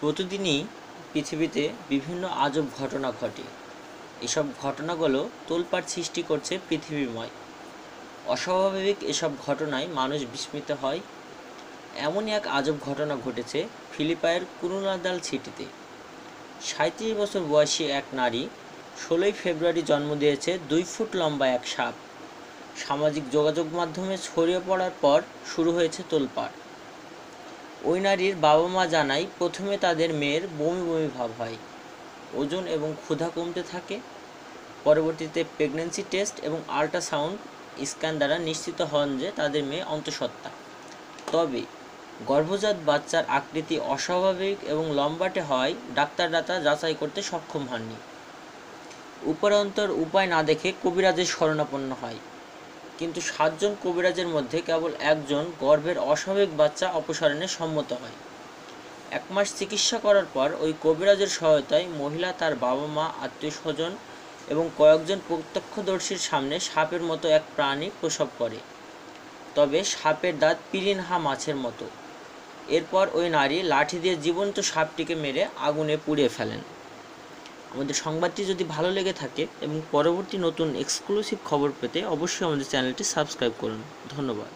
প্রতিদিনই পৃথিবীতে বিভিন্ন আজব ঘটনা ঘটে। এসব ঘটনাগুলো তোলপাড় সৃষ্টি করছে পৃথিবীময়। অস্বাভাবিক এসব ঘটনায় মানুষ বিস্মিত হয়। এমনই এক আজব ঘটনা ঘটেছে ফিলিপাইয়ের কুরুনাদাল সিটিতে। সাঁত্রিশ বছর বয়সী এক নারী ষোলোই ফেব্রুয়ারি জন্ম দিয়েছে দুই ফুট লম্বা এক সাপ। সামাজিক যোগাযোগ মাধ্যমে ছড়িয়ে পড়ার পর শুরু হয়েছে তোলপাড়। ওই নারীর বাবা মা জানায় প্রথমে তাদের মেয়ের বমি বমি ভাব হয়। ওজন এবং ক্ষুধা কমতে থাকে। পরবর্তীতে প্রেগন্যান্সি টেস্ট এবং আল্ট্রাসাউন্ড স্ক্যান দ্বারা নিশ্চিত হন যে তাদের মেয়ে অন্তঃসত্ত্বা। তবে গর্ভজাত বাচ্চার আকৃতি অস্বাভাবিক এবং লম্বাটে হওয়ায় ডাক্তাররা তা যাচাই করতে সক্ষম হননি। উপরন্তর উপায় না দেখে কবিরাজের শরণাপন্ন হয়। কিন্তু সাতজন কবিরাজের মধ্যে কেবল একজন গর্ভের অস্বাভাবিক বাচ্চা অপসারণে সম্মত হয়। এক মাস চিকিৎসা করার পর ওই কবিরাজের সহায়তায় মহিলা তার বাবা মা, আত্মীয় স্বজন এবং কয়েকজন প্রত্যক্ষদর্শীর সামনে সাপের মতো এক প্রাণী প্রসব করে। তবে সাপের দাঁত পিরিনহা মাছের মতো। এরপর ওই নারী লাঠি দিয়ে জীবন্ত সাপটিকে মেরে আগুনে পুড়িয়ে ফেলেন। আমাদের সংবাদটি যদি ভালো লেগে থাকে এবং পরবর্তী নতুন এক্সক্লুসিভ খবর পেতে অবশ্যই আমাদের চ্যানেলটি সাবস্ক্রাইব করুন। ধন্যবাদ।